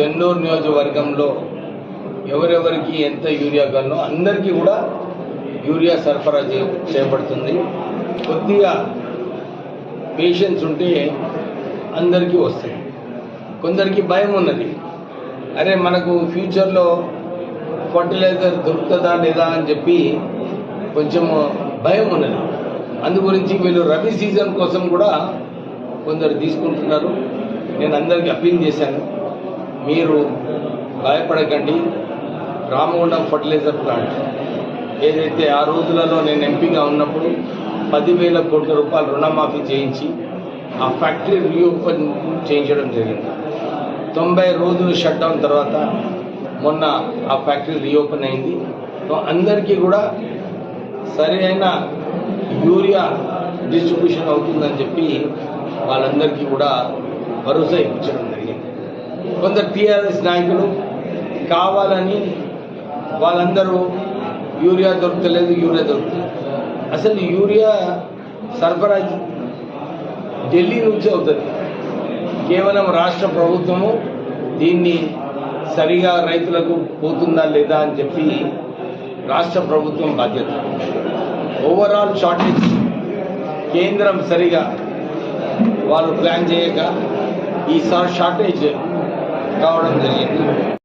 చెన్నూరు నియోజకవర్గంలో ఎవరెవరికి ఎంత యూరియా కావాలో అందరికీ కూడా యూరియా సరఫరా చే చేయబడుతుంది. కొద్దిగా పేషెన్స్ ఉంటే అందరికీ వస్తాయి. కొందరికి భయం ఉన్నది. అరే మనకు ఫ్యూచర్లో ఫర్టిలైజర్ దొరుకుతుందా లేదా అని చెప్పి కొంచెం భయం ఉన్నది. అందు గురించి వీళ్ళు రబీ సీజన్ కోసం కూడా కొందరు తీసుకుంటున్నారు. నేను అందరికీ అప్పీల్ చేశాను. మీరు భయపడకండి. Ramagundam fertilizer plant. ఏదైతే ఆ రోజులలో నేను ఎంపీగా ఉన్నప్పుడు పదివేల కోట్ల రూపాయలు రుణమాఫీ చేయించి ఆ ఫ్యాక్టరీ రీఓపెన్ చేయించడం జరిగింది. తొంభై రోజులు షట్ డౌన్ తర్వాత మొన్న ఆ ఫ్యాక్టరీ రీఓపెన్ అయింది. సో అందరికీ కూడా సరైన యూరియా డిస్ట్రిబ్యూషన్ అవుతుందని చెప్పి వాళ్ళందరికీ కూడా భరోసా ఇప్పించడం జరిగింది. కొందరు టీఆర్ఎస్ నాయకులు కావాలని వాళ్ళందరూ యూరియా దొరకలేదు యూరియా దొరుకుతుంది అసలు యూరియా సరఫరా ఢిల్లీ నుంచి అవుతుంది. కేవలం రాష్ట్ర ప్రభుత్వము దీన్ని సరిగా రైతులకు పోతుందా లేదా అని చెప్పి రాష్ట్ర ప్రభుత్వం బాధ్యత. ఓవరాల్ షార్టేజ్ కేంద్రం సరిగా వాళ్ళు ప్లాన్ చేయక ఈసారి షార్టేజ్ కావడం జరిగింది